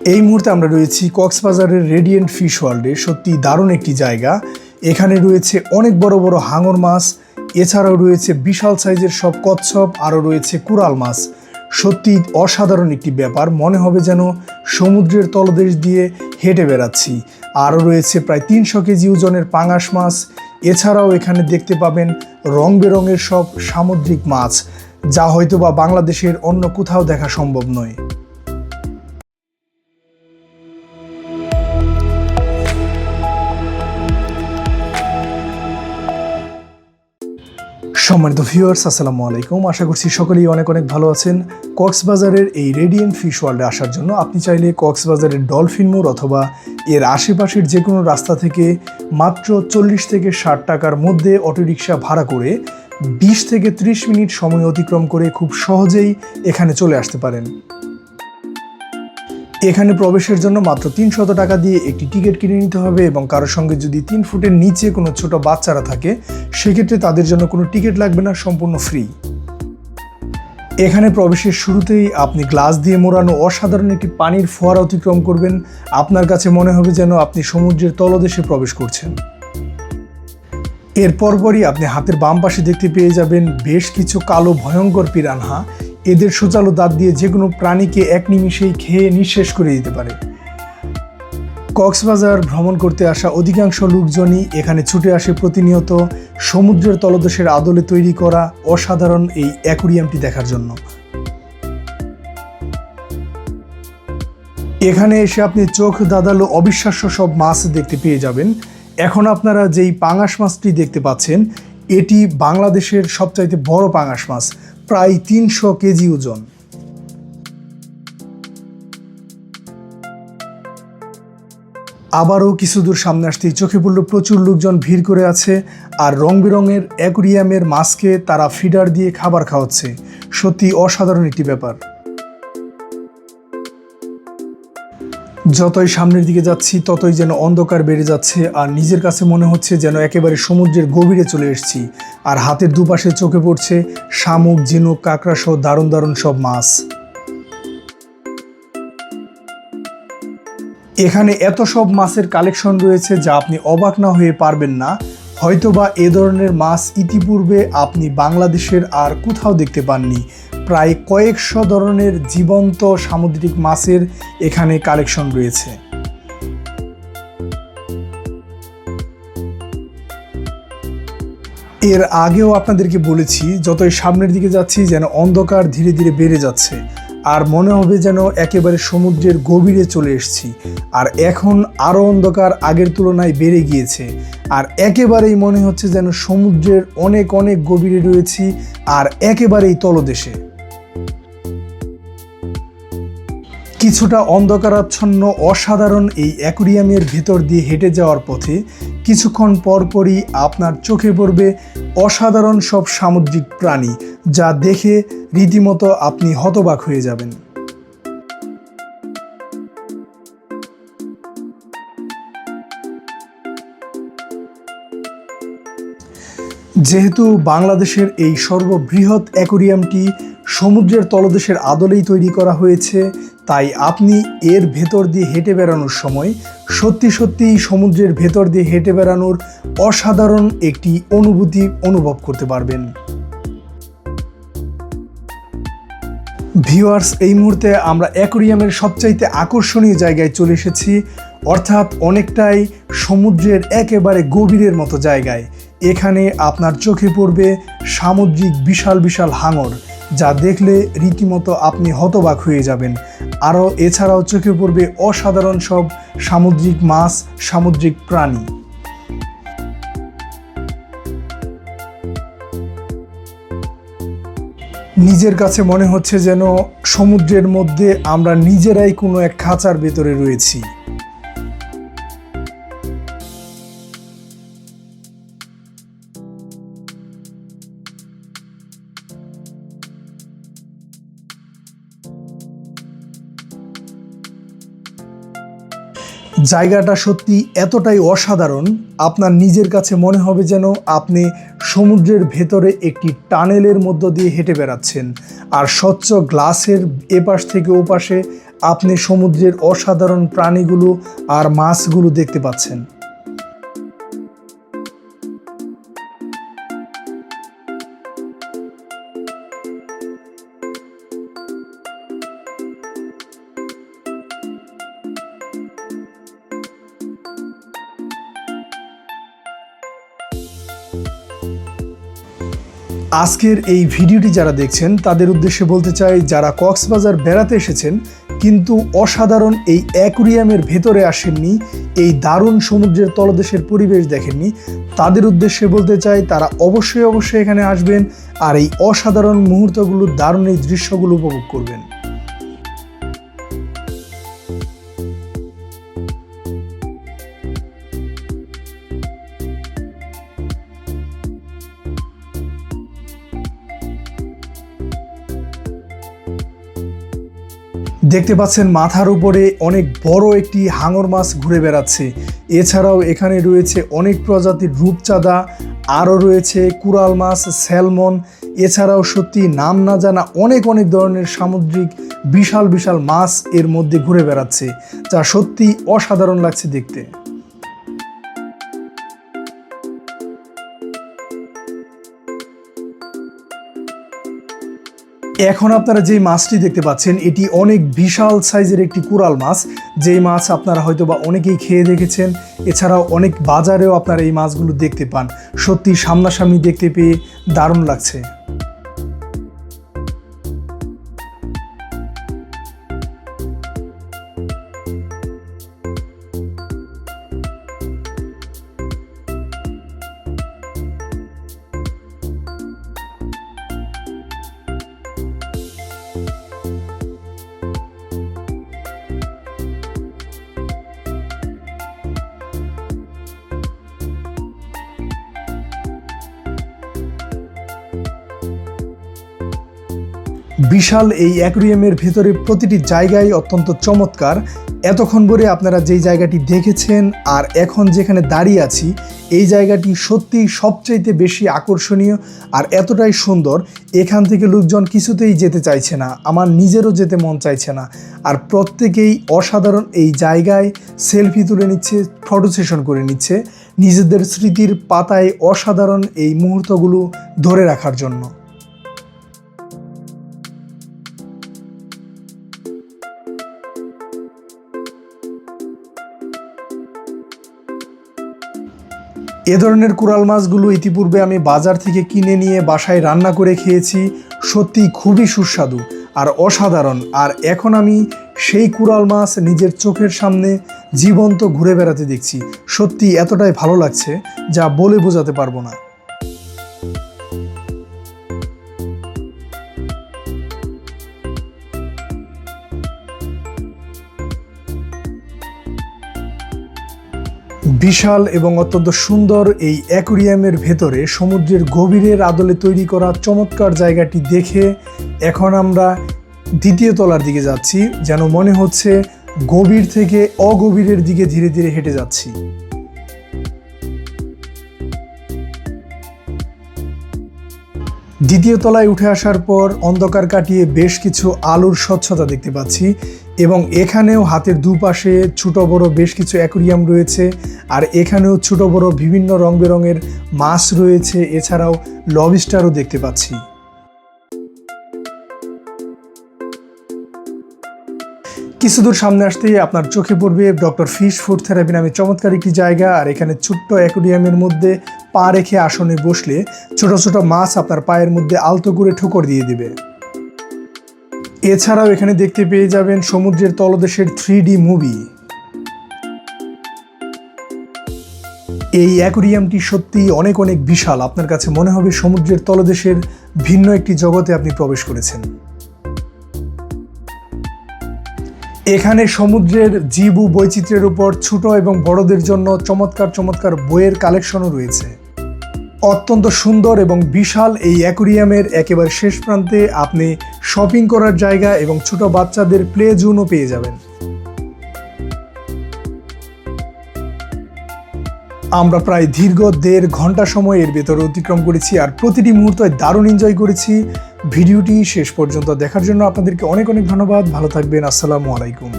এই মুহূর্তে আমরা রয়েছি কক্সবাজারের রেডিয়েন্ট ফিশ ওয়ার্ল্ডে সত্যি দারুণ একটি জায়গা। এখানে রয়েছে অনেক বড় বড় হাঙর মাছ, এছাড়াও রয়েছে বিশাল সাইজের সব কচ্ছপ, আরও রয়েছে কুরাল মাছ। সত্যি অসাধারণ একটি ব্যাপার, মনে হবে যেন সমুদ্রের তলদেশ দিয়ে হেঁটে বেড়াচ্ছি। আরও রয়েছে প্রায় তিনশো কেজি ওজনের পাঙাশ মাছ, এছাড়াও এখানে দেখতে পাবেন রং বেরঙের সব সামুদ্রিক মাছ, যা হয়তোবা বাংলাদেশের অন্য কোথাও দেখা সম্ভব নয়। সম্মানিত ভিউয়ার্স আসসালামু আলাইকুম। আশা করছি সকলেই অনেক অনেক ভালো আছেন। কক্সবাজারের এই রেডিয়েন্ট ফিশ ওয়ার্ল্ডে আসার জন্য আপনি চাইলে কক্সবাজারের ডলফিন মোড় অথবা এর আশেপাশের যে কোনো রাস্তা থেকে মাত্র চল্লিশ থেকে ষাট টাকার মধ্যে অটোরিকশা ভাড়া করে বিশ থেকে ত্রিশ মিনিট সময় অতিক্রম করে খুব সহজেই এখানে চলে আসতে পারেন। এখানে প্রবেশের জন্য মাত্র তিনশত টাকা দিয়ে একটি টিকিট কিনে নিতে হবে এবং কারোর সঙ্গে যদি তিন ফুটের নিচে কোনো ছোট বাচ্চারা থাকে, সেক্ষেত্রে তাদের জন্য কোনো টিকিট লাগবে না, সম্পূর্ণ ফ্রি। এখানে প্রবেশের শুরুতেই আপনি গ্লাস দিয়ে মোড়ানো অসাধারণ একটি পানির ফোয়ারা অতিক্রম করবেন। আপনার কাছে মনে হবে যেন আপনি সমুদ্রের তলদেশে প্রবেশ করছেন। এর পরপরই আপনি হাতের বাম পাশে দেখতে পেয়ে যাবেন, বেশ কিছু কালো ভয়ঙ্কর পিরানহা। এদের সুচালো দাঁত দিয়ে যে কোনো প্রাণীকে এক নিমিষেই খেয়ে নিঃশেষ করে দিতে পারে। কক্সবাজার ভ্রমণ করতে আসা অধিকাংশ লোকজনই এখানে ছুটে আসে প্রতিনিয়ত সমুদ্রের তলদেশের আদলে তৈরি করা অসাধারণ এই অ্যাকুরিয়ামটি দেখার জন্য। এখানে এসে আপনি চোখ দাদালো অবিশ্বাস্য সব মাছ দেখতে পেয়ে যাবেন। এখন আপনারা যেই পাঙাশ মাছটি দেখতে পাচ্ছেন, এটি বাংলাদেশের সবচাইতে বড় পাঙাশ মাছ। প্রায় তিনশো কেজি ওজন। আবারও কিছু দূর সামনে আসতেই চোখে পড়ল প্রচুর লোকজন ভিড় করে আছে আর রং বেরঙের অ্যাকুরিয়ামের মাছকে তারা ফিডার দিয়ে খাবার খাওয়াচ্ছে। সত্যি অসাধারণ একটি ব্যাপার। যতই সামনের দিকে যাচ্ছি, ততই যেন অন্ধকার বেড়ে যাচ্ছে আর নিজের কাছে মনে হচ্ছে যেন একেবারে সমুদ্রের গভীরে চলে এসেছি। আর হাতের দুপাশে চোখে পড়ছে শামুক, ঝিনুক কাঁকড়া সহ দারুণ দারুণ সব মাছ। এখানে এত সব মাছের কালেকশন রয়েছে যা আপনি অবাক না হয়ে পারবেন না। হয়তোবা এ ধরনের মাছ ইতিপূর্বে আপনি বাংলাদেশের আর কোথাও দেখতে পাননি। প্রায় কয়েকশো ধরনের জীবন্ত সামুদ্রিক মাছের এখানে কালেকশন রয়েছে। এর আগেও আপনাদেরকে বলেছি, যতই সামনের দিকে যাচ্ছি যেন অন্ধকার ধীরে ধীরে বেড়ে যাচ্ছে, আর মনে হবে যেন একেবারে সমুদ্রের গভীরে চলে এসেছি। আর এখন আরও অন্ধকার আগের তুলনায় বেড়ে গিয়েছে, আর একেবারেই মনে হচ্ছে যেন সমুদ্রের অনেক অনেক গভীরে রয়েছি, আর একেবারেই তলদেশে। কিছুটা অন্ধকারাচ্ছন্ন, অসাধারণ এই অ্যাকুরিয়ামের ভেতর দিয়ে হেঁটে যাওয়ার পথে কিছুক্ষণ পরপরই আপনার চোখে পড়বে অসাধারণ সব সামুদ্রিক প্রাণী, যা দেখে রীতিমতো আপনি হতবাক হয়ে যাবেন। যেহেতু বাংলাদেশের এই সর্ববৃহৎ অ্যাকোরিয়ামটি সমুদ্রের তলদেশের আদলেই তৈরি করা হয়েছে, তাই আপনি এর ভেতর দিয়ে হেঁটে বেড়ানোর সময় সত্যি সত্যিই সমুদ্রের ভেতর দিয়ে হেঁটে বেড়ানোর অসাধারণ একটি অনুভূতি অনুভব করতে পারবেন। ভিউয়ার্স, এই মুহূর্তে আমরা অ্যাকোরিয়ামের সবচাইতে আকর্ষণীয় জায়গায় চলে এসেছি, অর্থাৎ অনেকটাই সমুদ্রের একেবারে গভীরের মতো জায়গায়। এখানে আপনার চোখে পড়বে সামুদ্রিক বিশাল বিশাল হাঙর। যা দেখলে রীতিমতো আপনি হতবাক হয়ে যাবেন। আরও এছাড়াও চোখে পড়বে অসাধারণ সব সামুদ্রিক মাছ, সামুদ্রিক প্রাণী। নিজের কাছে মনে হচ্ছে যেন সমুদ্রের মধ্যে আমরা নিজেরাই কোনো এক খাঁচার ভেতরে রয়েছি। জায়গাটা সত্যি এতটাই অসাধারণ, আপনার নিজের কাছে মনে হবে যেন আপনি সমুদ্রের ভেতরে একটি টানেলের মধ্য দিয়ে হেঁটে বেড়াচ্ছেন। আর স্বচ্ছ গ্লাসের এপাশ থেকে ওপাশে আপনি সমুদ্রের অসাধারণ প্রাণীগুলো আর মাছগুলো দেখতে পাচ্ছেন। আজকের এই ভিডিওটি যারা দেখছেন, তাদের উদ্দেশ্যে বলতে চাই, যারা কক্সবাজার বেড়াতে এসেছেন, কিন্তু অসাধারণ এই অ্যাকুরিয়ামের ভেতরে আসেননি, এই দারুণ সমুদ্রের তলদেশের পরিবেশ দেখেননি, তাদের উদ্দেশ্যে বলতে চাই, তারা অবশ্যই অবশ্যই এখানে আসবেন আর এই অসাধারণ মুহূর্তগুলো, দারুণ এই দৃশ্যগুলো উপভোগ করবেন। দেখতে পাচ্ছেন মাথার উপরে অনেক বড় একটি হাঙর মাছ ঘুরে বেড়াচ্ছে। এছাড়াও এখানে রয়েছে অনেক প্রজাতির রূপচাঁদা, আরও রয়েছে কুরাল মাছ, স্যালমন। এছাড়াও সত্যি নাম না জানা অনেক অনেক ধরনের সামুদ্রিক বিশাল বিশাল মাছ এর মধ্যে ঘুরে বেড়াচ্ছে, যা সত্যি অসাধারণ লাগছে দেখতে। এখন আপনারা যে মাছটি দেখতে পাচ্ছেন, এটি অনেক বিশাল সাইজের একটি কুরাল মাছ। যেই মাছ আপনারা হয়তো বা অনেকেই খেয়ে দেখেছেন, এছাড়াও অনেক বাজারেও আপনারা এই মাছগুলো দেখতে পান। সত্যি সামনাসামনি দেখতে পেয়ে দারুণ লাগছে। বিশাল এই অ্যাকুরিয়ামের ভেতরে প্রতিটি জায়গায় অত্যন্ত চমৎকার। এতক্ষণ ধরে আপনারা যেই জায়গাটি দেখেছেন আর এখন যেখানে দাঁড়িয়ে আছি, এই জায়গাটি সত্যিই সবচাইতে বেশি আকর্ষণীয় আর এতটাই সুন্দর, এখান থেকে লোকজন কিছুতেই যেতে চাইছে না, আমার নিজেরও যেতে মন চাইছে না। আর প্রত্যেকেই অসাধারণ এই জায়গায় সেলফি তুলে নিচ্ছে, ফটো সেশন করে নিচ্ছে, নিজেদের স্মৃতির পাতায় অসাধারণ এই মুহূর্তগুলো ধরে রাখার জন্য। এ ধরনের কুরাল মাছগুলো ইতিপূর্বে আমি বাজার থেকে কিনে নিয়ে বাসায় রান্না করে খেয়েছি। সত্যি খুবই সুস্বাদু আর অসাধারণ। আর এখন আমি সেই কুরাল মাছ নিজের চোখের সামনে জীবন্ত ঘুরে বেড়াতে দেখছি। সত্যি এতটাই ভালো লাগছে যা বলে বোঝাতে পারব না। বিশাল এবং অত্যন্ত সুন্দর এই অ্যাকুরিয়ামের ভেতরে সমুদ্রের গভীরের আদলে তৈরি করা চমৎকার জায়গাটি দেখে এখন আমরা দ্বিতীয় তলার দিকে যাচ্ছি, যেন মনে হচ্ছে গভীর থেকে অগভীরের দিকে ধীরে ধীরে হেঁটে যাচ্ছি। দ্বিতীয় তলায় উঠে আসার পর অন্ধকার কাটিয়ে বেশ কিছু আলোর স্বচ্ছতা দেখতে পাচ্ছি। এবং এখানেও হাতের দুপাশে ছোট বড় বেশ কিছু অ্যাকুরিয়াম রয়েছে, আর এখানেও ছোট বড় বিভিন্ন রং বেরঙের মাছ রয়েছে, এছাড়াও লবিস্টারও দেখতে পাচ্ছি। কিছু দূর সামনে আসতেই আপনার চোখে পড়বে ডক্টর ফিশ ফুড থেরাপি নামে চমৎকার একটি জায়গা, আর এখানে ছোট্ট অ্যাকুরিয়ামের মধ্যে পা রেখে আসনে বসলে ছোট ছোট মাছ আপনার পায়ের মধ্যে আলতো করে ঠোকর দিয়ে দিবে। এছাড়াও এখানে দেখতে পেয়ে যাবেন সমুদ্রের তলদেশের থ্রি মুভি এই অ্যাকুরিয়ামটি সত্যি অনেক অনেক বিশাল। আপনার কাছে মনে হবে সমুদ্রের তলদেশের ভিন্ন একটি জগতে আপনি প্রবেশ করেছেন। এখানে সমুদ্রের জীব বৈচিত্র্যের উপর ছোট এবং বড়দের জন্য চমৎকার চমৎকার বইয়ের কালেকশনও রয়েছে। অত্যন্ত সুন্দর এবং বিশাল এই অ্যাকুরিয়ামের একেবারে শেষ প্রান্তে আপনি শপিং করার জায়গা এবং ছোট বাচ্চাদের প্লে জোনও পেয়ে যাবেন। আমরা প্রায় দীর্ঘ দেড় ঘণ্টা সময় এর ভেতরে অতিক্রম করেছি আর প্রতিটি মুহূর্তে দারুণ এনজয় করেছি। ভিডিওটি শেষ পর্যন্ত দেখার জন্য আপনাদেরকে অনেক অনেক ধন্যবাদ। ভালো থাকবেন। আসসালামু আলাইকুম।